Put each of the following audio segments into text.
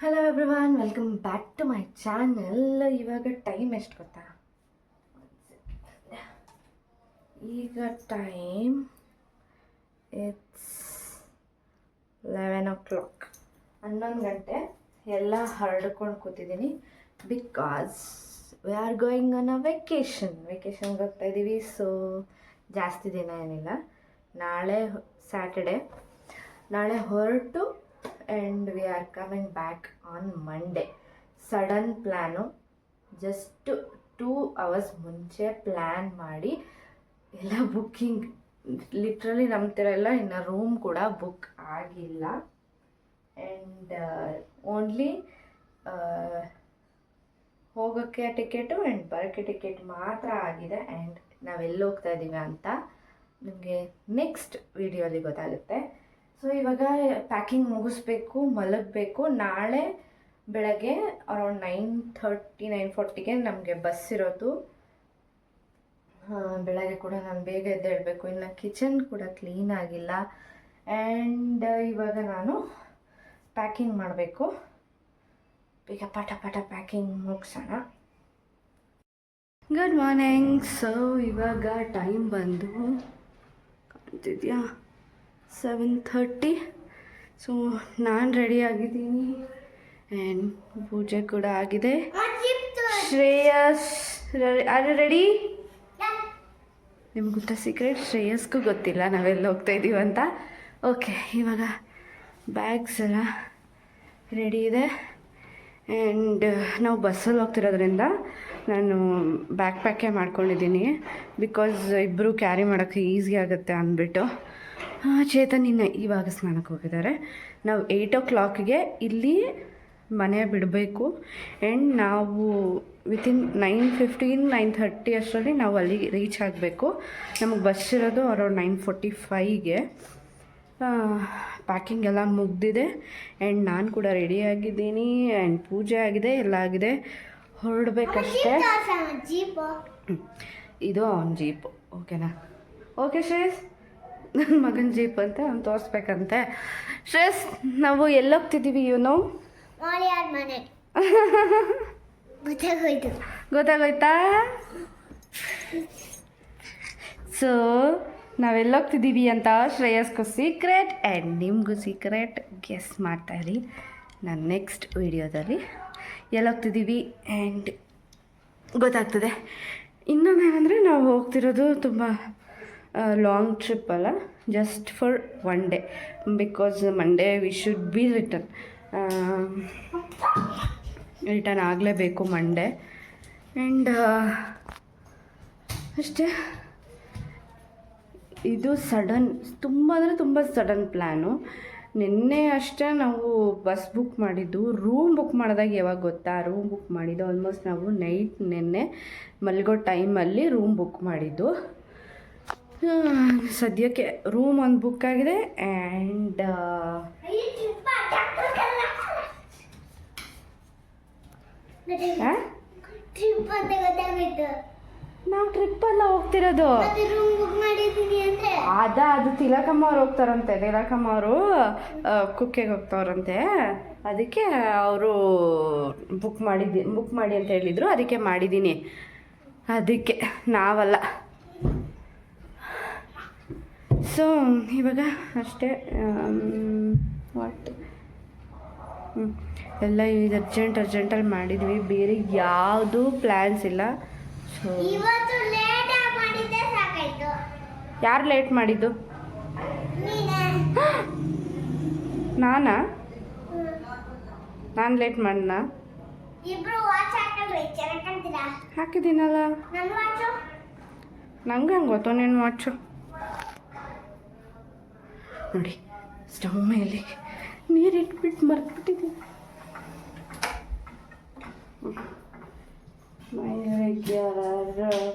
Hello everyone welcome back to my channel ಇವಾಗ time ಎಷ್ಟು ಗೊತ್ತಾ? ಈಗ time it's eleven o'clock ಹನ್ನೊಂದು ಗಂಟೆ, ಎಲ್ಲ ಹರಡ್ಕೊಂಡು ಕೂತಿದ್ದೀನಿ because we are going on a vacation ವೆಕೇಶನ್ಗೆ ಹೋಗ್ತಾ ಇದ್ದೀವಿ ಸೊ ಜಾಸ್ತಿ ದಿನ ಏನಿಲ್ಲ. ನಾಳೆ ಸ್ಯಾಟರ್ಡೆ ನಾಳೆ ಹೊರಟು and we are coming back on Monday sudden plan just two hours ಮುಂಚೆ ಪ್ಲ್ಯಾನ್ ಮಾಡಿ, ಎಲ್ಲ ಬುಕ್ಕಿಂಗ್ ಲಿಟ್ರಲಿ ನಂಬ್ತಿರ ಎಲ್ಲ ಇನ್ನು ರೂಮ್ ಕೂಡ ಬುಕ್ ಆಗಿಲ್ಲ. ಆ್ಯಂಡ್ ಓನ್ಲಿ ಹೋಗೋಕ್ಕೆ ಟಿಕೆಟು ಆ್ಯಂಡ್ ಬರೋಕ್ಕೆ ಟಿಕೆಟ್ ಮಾತ್ರ ಆಗಿದೆ. ಆ್ಯಂಡ್ ನಾವೆಲ್ಲಿ ಹೋಗ್ತಾ ಇದ್ದೀವಿ ಅಂತ ನಿಮಗೆ ನೆಕ್ಸ್ಟ್ ವಿಡಿಯೋಲಿ ಗೊತ್ತಾಗುತ್ತೆ. ಸೊ ಇವಾಗ ಪ್ಯಾಕಿಂಗ್ ಮುಗಿಸ್ಬೇಕು, ಮಲಗಬೇಕು. ನಾಳೆ ಬೆಳಗ್ಗೆ ಅರೌಂಡ್ ನೈನ್ ಥರ್ಟಿ ನೈನ್ ಫೋರ್ಟಿಗೆ ನಮಗೆ ಬಸ್ ಇರೋದು. ಬೆಳಗ್ಗೆ ಕೂಡ ನಾನು ಬೇಗ ಎದ್ದೇಳಬೇಕು. ಇನ್ನು ಕಿಚನ್ ಕೂಡ ಕ್ಲೀನ್ ಆಗಿಲ್ಲ. ಆ್ಯಂಡ್ ಇವಾಗ ನಾನು ಪ್ಯಾಕಿಂಗ್ ಮಾಡಬೇಕು. ಈಗ ಪಟ ಪಟ ಪ್ಯಾಕಿಂಗ್ ಮುಗಿಸೋಣ. ಗುಡ್ ಮಾರ್ನಿಂಗ್ ಸೊ ಇವಾಗ ಟೈಮ್ ಬಂದು ಕಾಣ್ತಿದ್ಯಾ? ಸೆವೆನ್ ಥರ್ಟಿ ಸೊ ನಾನು ರೆಡಿ ಆಗಿದ್ದೀನಿ. ಆ್ಯಂಡ್ ಪೂಜೆ ಕೂಡ ಆಗಿದೆ. ಶ್ರೇಯಸ್ ಆರ್ ರೆಡಿ ನಿಮ್ಗೆ ಗೊತ್ತ ಸೀಕ್ರೆಟ್ ಶ್ರೇಯಸ್ಗೂ ಗೊತ್ತಿಲ್ಲ, ನಾವೆಲ್ಲ ಹೋಗ್ತಾ ಇದ್ದೀವಿ ಅಂತ. ಓಕೆ ಇವಾಗ ಬ್ಯಾಗ್ಸ್ ಎಲ್ಲ ರೆಡಿ ಇದೆ. ಆ್ಯಂಡ್ ನಾವು ಬಸ್ಸಲ್ಲಿ ಹೋಗ್ತಿರೋದ್ರಿಂದ ನಾನು ಬ್ಯಾಕ್ ಪ್ಯಾಕೇ ಮಾಡ್ಕೊಂಡಿದ್ದೀನಿ. ಬಿಕಾಸ್ ಇಬ್ಬರು ಕ್ಯಾರಿ ಮಾಡೋಕ್ಕೆ ಈಸಿ ಆಗುತ್ತೆ ಅಂದ್ಬಿಟ್ಟು. ಚೇತನ್ ಇನ್ನು ಇವಾಗ ಸ್ನಾನಕ್ಕೆ ಹೋಗಿದ್ದಾರೆ. ನಾವು ಏಯ್ಟ್ ಓ ಕ್ಲಾಕ್ಗೆ ಇಲ್ಲಿ ಮನೆ ಬಿಡಬೇಕು. ಆ್ಯಂಡ್ ನಾವು within nine fifteen nine thirty ಅಷ್ಟರಲ್ಲಿ ನಾವು ಅಲ್ಲಿ ರೀಚ್ ಆಗಬೇಕು. ನಮಗೆ ಬಸ್ ಇರೋದು ಅರೌಂಡ್ ನೈನ್ ಫೋರ್ಟಿ ಫೈವ್ಗೆ ಪ್ಯಾಕಿಂಗ್ ಎಲ್ಲ ಮುಗ್ದಿದೆ. ಆ್ಯಂಡ್ ನಾನು ಕೂಡ ರೆಡಿ ಆಗಿದ್ದೀನಿ. ಆ್ಯಂಡ್ ಪೂಜೆ ಆಗಿದೆ ಎಲ್ಲ ಆಗಿದೆ. ಹೊರಡಬೇಕಷ್ಟೇ. ಇದು ಅವನ ಜೀಪ್ ಓಕೆನಾ ಓಕೆ ಶ್ರೇಯಸ್ ನನ್ನ ಮಗನ ಜೀಪ್ ಅಂತ ಅವ್ನು ತೋರಿಸ್ಬೇಕಂತೆ. ಶ್ರೇಸ್ ನಾವು ಎಲ್ಲೋಗ್ತಿದ್ದೀವಿ ಇವನು ಗೊತ್ತಾಗೋಯ್ತು. ಗೊತ್ತಾಗೋಯ್ತಾ? ಸೊ ನಾವೆಲ್ಲೋಗ್ತಿದ್ದೀವಿ ಅಂತ ಶ್ರೇಯಸ್ಗೂ ಸೀಕ್ರೆಟ್ ಆ್ಯಂಡ್ ನಿಮಗೂ ಸೀಕ್ರೆಟ್ ಗೆಸ್ ಮಾಡ್ತಾಯಿರಿ ನನ್ನ ನೆಕ್ಸ್ಟ್ ವೀಡಿಯೋದಲ್ಲಿ ಎಲ್ಲೋಗ್ತಿದ್ದೀವಿ ಆ್ಯಂಡ್ ಗೊತ್ತಾಗ್ತದೆ. ಇನ್ನೊಂದು ಏನಂದರೆ ನಾವು ಹೋಗ್ತಿರೋದು ತುಂಬ ಲಾಂಗ್ ಟ್ರಿಪ್ ಅಲ್ಲ just for one day because Monday we should be return return ಆಗಲೇಬೇಕು ಮಂಡೇ ಆ್ಯಂಡ್ ಅಷ್ಟೇ. ಇದು ಸಡನ್ ತುಂಬ ಅಂದರೆ ತುಂಬ ಸಡನ್ ಪ್ಲ್ಯಾನು ನಿನ್ನೆ ಅಷ್ಟೇ ನಾವು ಬಸ್ ಬುಕ್ ಮಾಡಿದ್ದು. ರೂಮ್ ಬುಕ್ ಮಾಡಿದಾಗ ಯಾವಾಗ ಗೊತ್ತಾ? ರೂಮ್ ಬುಕ್ ಮಾಡಿದ್ದು ಆಲ್ಮೋಸ್ಟ್ ನಾವು ನೈಟ್ ನಿನ್ನೆ ಮಲ್ಗೋ ಟೈಮಲ್ಲಿ ರೂಮ್ ಬುಕ್ ಮಾಡಿದ್ದು. ಸದ್ಯಕ್ಕೆ ರೂಮ್ ಒಂದು ಬುಕ್ ಆಗಿದೆ ಆ್ಯಂಡ್ ಟ್ರಿಪ್ ಎಲ್ಲ ನಾವು ಹೋಗ್ತಿರೋದು. ಮಾಡಿದ್ದೀನಿ ಅದ ಅದು ತಿಲಕಮ್ಮ ಅವ್ರು ಹೋಗ್ತಾರಂತೆ ತಿಲಕಮ್ಮ ಅವರು ಕುಕ್ಕೆಗೆ ಹೋಗ್ತಾವ್ರಂತೆ. ಅದಕ್ಕೆ ಅವರು ಬುಕ್ ಮಾಡಿದ್ದಿ ಬುಕ್ ಮಾಡಿ ಅಂತ ಹೇಳಿದರು ಅದಕ್ಕೆ ಮಾಡಿದ್ದೀನಿ ಅದಕ್ಕೆ ನಾವಲ್ಲ. ಸೊ ಇವಾಗ ಅಷ್ಟೇ ವಾಟ್ ಹ್ಞೂ ಎಲ್ಲ ಇದು ಅರ್ಜೆಂಟ್ ಅರ್ಜೆಂಟಲ್ಲಿ ಮಾಡಿದ್ವಿ. ಬೇರೆ ಯಾವುದೂ ಪ್ಲ್ಯಾನ್ಸ್ ಇಲ್ಲ. ಸೊ ಯಾರು ಲೇಟ್ ಮಾಡಿದ್ದು? ನೀನೆ. ನಾನಾ? ಲೇಟ್ ಕಾಣ್ತೀರಾ? ಹಾಕಿದ್ದೀನಲ್ಲ. ನಂಗೆ ಹಂಗೆ ಗೊತ್ತು ನೀನು ವಾಚು ನೋಡಿ ಸ್ಟವ್ ಮೇಲೆ ನೀರಿಟ್ಬಿಟ್ಟು ಮರ್ತ್ಬಿಟ್ಟಿದ್ದೀನಿ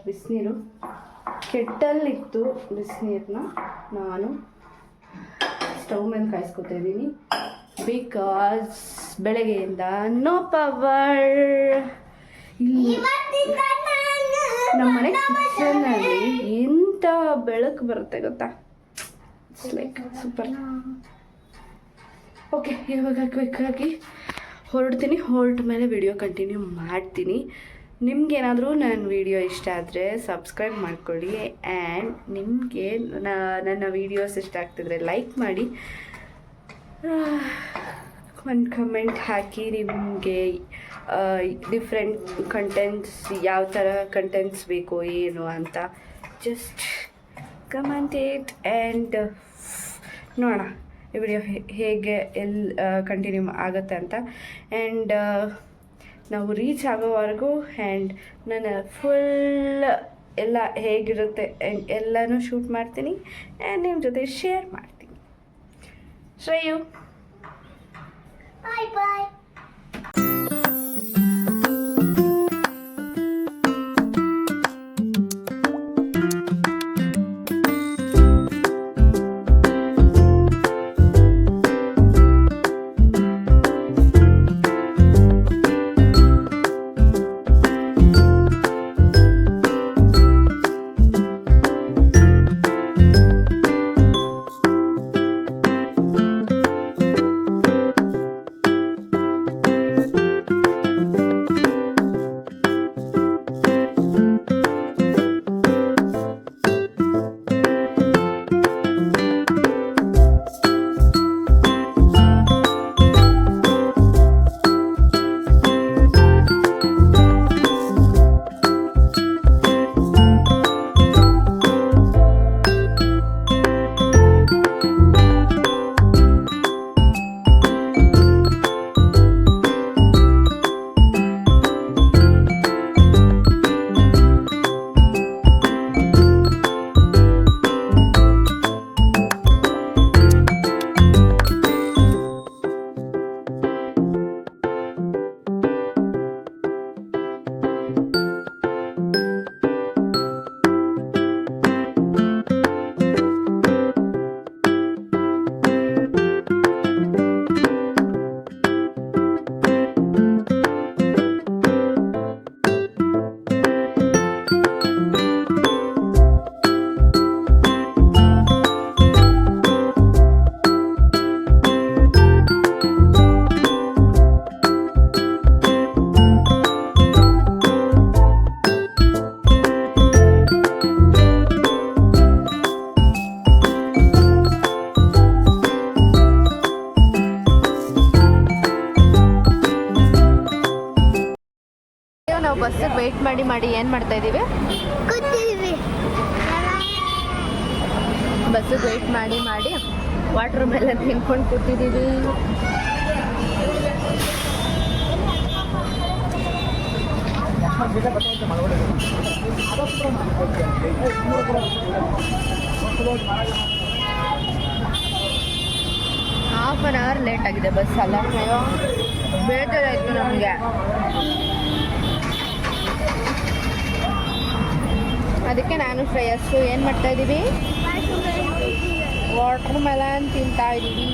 ಬಿಸಿನೀರು. ಕೆಟ್ಟಲ್ಲಿತ್ತು ಬಿಸಿನೀರನ್ನ ನಾನು ಸ್ಟವ್ ಮೇಲೆ ಕಾಯಿಸ್ಕೊತಾ ಇದ್ದೀನಿ. ಬಿಕಾಸ್ ಬೆಳಗ್ಗೆಯಿಂದ ನೋ ಪವರ್ ಇಲ್ಲಿ ನಮ್ಮ ಮನೆ ಕಿಚನಲ್ಲಿ ಎಂಥ ಬೆಳಕು ಬರುತ್ತೆ ಗೊತ್ತಾ? ಲೈಕ್ ಸೂಪರ್ ಓಕೆ ಇವಾಗ ಕ್ವಿಕ್ಕಾಗಿ ಹೊರಡ್ತೀನಿ. ಹೊರಟ ಮೇಲೆ ವಿಡಿಯೋ ಕಂಟಿನ್ಯೂ ಮಾಡ್ತೀನಿ. ನಿಮಗೇನಾದರೂ ನನ್ನ ವಿಡಿಯೋ ಇಷ್ಟ ಆದರೆ ಸಬ್ಸ್ಕ್ರೈಬ್ ಮಾಡ್ಕೊಳ್ಳಿ ಆ್ಯಂಡ್ ನಿಮಗೆ ನನ್ನ ವೀಡಿಯೋಸ್ ಇಷ್ಟ ಆಗ್ತಿದ್ರೆ ಲೈಕ್ ಮಾಡಿ. ಒಂದು ಕಮೆಂಟ್ ಹಾಕಿ ನಿಮಗೆ ಡಿಫ್ರೆಂಟ್ ಕಂಟೆಂಟ್ಸ್ ಯಾವ ಥರ ಕಂಟೆಂಟ್ಸ್ ಬೇಕು ಏನು ಅಂತ ಜಸ್ಟ್ ಕಮೆಂಟ್ ಇಟ್ ಆ್ಯಂಡ್ ನೋಡೋಣ. ಈ ವಿಡಿಯೋ ಹೇಗೆ ಎಲ್ಲಿ ಕಂಟಿನ್ಯೂ ಆಗುತ್ತೆ ಅಂತ. ಆ್ಯಂಡ್ ನಾವು ರೀಚ್ ಆಗೋವರೆಗೂ ಆ್ಯಂಡ್ ನಾನು ಫುಲ್ ಎಲ್ಲ ಹೇಗಿರುತ್ತೆ ಎಲ್ಲಾನು ಎಲ್ಲನೂ ಶೂಟ್ ಮಾಡ್ತೀನಿ ಆ್ಯಂಡ್ ನಿಮ್ಮ ಜೊತೆ ಶೇರ್ ಮಾಡ್ತೀನಿ. ಶ್ರೇಯು. ಬಾಯ್ ಬಾಯ್ ಬಸ್ಸಿಗೆ ವೆಯ್ಟ್ ಮಾಡಿ ಮಾಡಿ ವಾಟ್ರ್ ಮೆಲನ್ ತಿನ್ಕೊಂಡು ಕೂತಿದ್ದೀವಿ ಹಾಫ್ ಆನ್ ಅವರ್ ಲೇಟ್ ಆಗಿದೆ ಬಸ್ ಅಲ್ಲ. ಬೇಜಾರಾಯ್ತು ನಮಗೆ. ಅದಕ್ಕೆ ನಾನು ಶ್ರೇಯಸ್ಸು. ಏನು ಮಾಡ್ತಾ ಇದ್ದೀವಿ ವಾಟರ್ ಮೆಲನ್ ತಿಂತಾ ಇದ್ದೀವಿ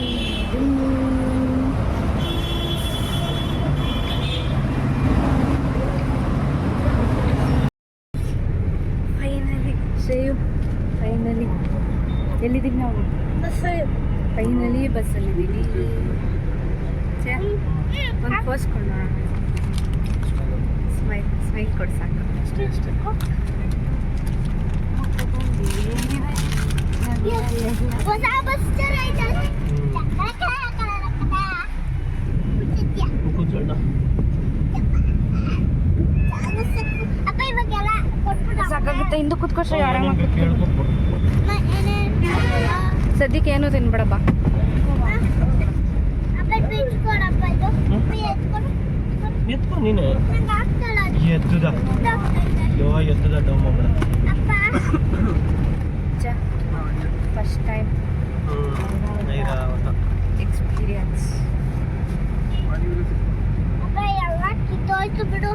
ಫೈನಲಿ ಸೇವ್ ಫೈನಲಿ ಎಲ್ಲಿದ್ದೀವಿ ನಾವು ಫೈನಲಿ ಬಸ್ಸಲ್ಲಿದ್ದೀವಿ ಒಂದು ಫಸ್ಟ್ ಕೊಳ್ಳೋಣ ಸ್ಮೈಲ್ ಸ್ಮೈಲ್ ಕೊಡ್ ಸಾಕು. ಅಷ್ಟೇ ಅಷ್ಟೇ ಹೊಸ ಬಸ್ ಸಾಕಾಗುತ್ತೆ ಹಿಂದೆ ಆರಾಮಾಗಿ ಸದ್ಯಕ್ಕೆ ಏನು ತಿನ್ಬೇಡಪ್ಪ. ಎತ್ಕೊ ನೀನು. ಎತ್ತದ. ಎತ್ತದ ಡೋಮ ಫಸ್ಟ್ ಟೈಮ್ ಎಕ್ಸ್ಪೀರಿಯನ್ಸ್ ಬಿಡು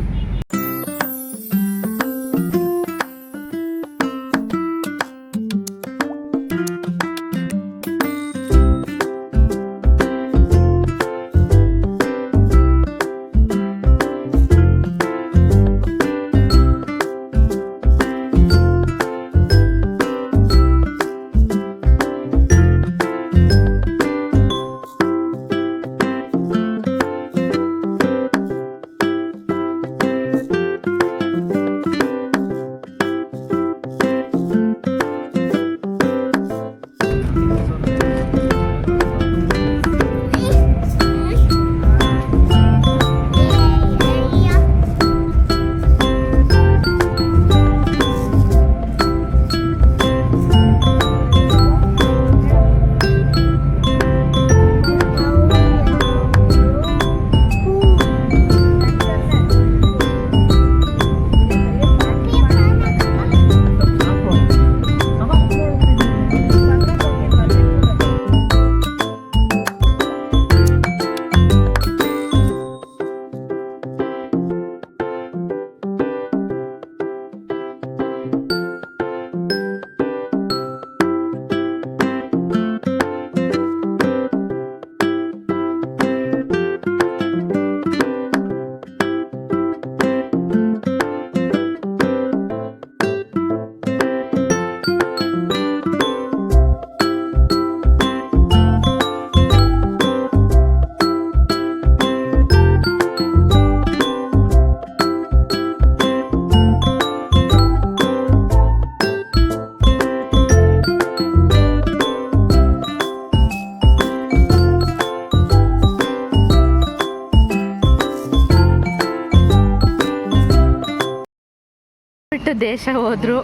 ಬಿಟ್ಟು ದೇಶ ಹೋದ್ರು.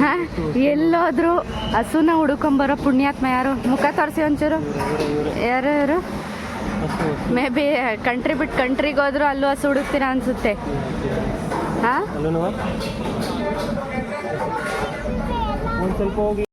ಹಾಂ, ಎಲ್ಲೋದ್ರು. ಹಸುನ ಹುಡ್ಕೊಂಬರೋ ಪುಣ್ಯಾತ್ಮ ಯಾರು? ಮುಖ ತೋರಿಸಿ ಒಂಚೂರು. ಯಾರು ಯಾರು ಮೇ ಬಿ ಕಂಟ್ರಿ ಬಿಟ್ಟು ಕಂಟ್ರಿಗೆ ಹೋದ್ರು ಅಲ್ಲೂ ಹಸು ಹುಡುಕ್ತೀರಾ ಅನ್ಸುತ್ತೆ. ಹಾಂ? ಸ್ವಲ್ಪ ಹೋಗಿ.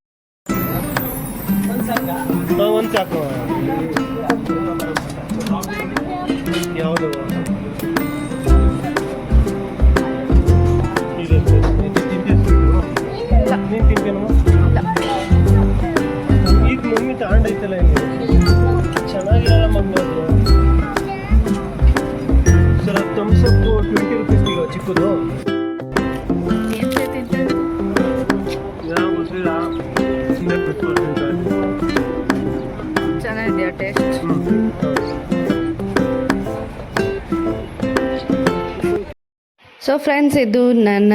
ಸೊ ಫ್ರೆಂಡ್ಸ್ ಇದು ನನ್ನ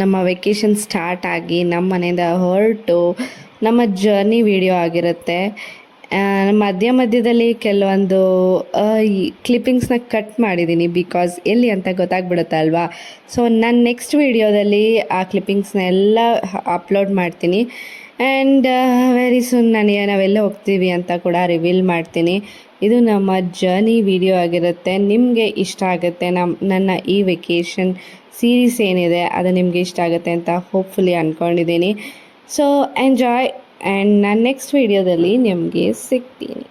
ನಮ್ಮ ವೆಕೇಷನ್ ಸ್ಟಾರ್ಟ್ ಆಗಿ ನಮ್ಮ ಮನೆಯಿಂದ ಹೊರಟು ನಮ್ಮ ಜರ್ನಿ ವಿಡಿಯೋ ಆಗಿರುತ್ತೆ. ಮಧ್ಯ ಮಧ್ಯದಲ್ಲಿ ಕೆಲವೊಂದು ಕ್ಲಿಪ್ಪಿಂಗ್ಸ್ನ ಕಟ್ ಮಾಡಿದ್ದೀನಿ ಬಿಕಾಸ್ ಎಲ್ಲಿ ಅಂತ ಗೊತ್ತಾಗ್ಬಿಡುತ್ತೆ ಅಲ್ವಾ? ಸೊ ನಾನು ನೆಕ್ಸ್ಟ್ ವಿಡಿಯೋದಲ್ಲಿ ಆ ಕ್ಲಿಪ್ಪಿಂಗ್ಸ್ನ ಎಲ್ಲ ಅಪ್ಲೋಡ್ ಮಾಡ್ತೀನಿ. ಆ್ಯಂಡ್ ವೆರಿ ಸೂನ್ ನಾನು ನಾವೆಲ್ಲ ಹೋಗ್ತೀವಿ ಅಂತ ಕೂಡ ರಿವೀಲ್ ಮಾಡ್ತೀನಿ. ಇದು ನಮ್ಮ ಜರ್ನಿ ವಿಡಿಯೋ ಆಗಿರುತ್ತೆ. ನಿಮಗೆ ಇಷ್ಟ ಆಗುತ್ತೆ ನಮ್ಮ ನನ್ನ ಈ ವೆಕೇಷನ್ ಸೀರೀಸ್ ಏನಿದೆ, ಅದು ನಿಮಗೆ ಇಷ್ಟ ಆಗುತ್ತೆ ಅಂತ ಹೋಪ್ಫುಲಿ ಅಂದ್ಕೊಂಡಿದ್ದೀನಿ ಸೊ ಎಂಜಾಯ್ ಆ್ಯಂಡ್ ನಾನು ನೆಕ್ಸ್ಟ್ ವಿಡಿಯೋದಲ್ಲಿ ನಿಮಗೆ ಸಿಗ್ತೀನಿ.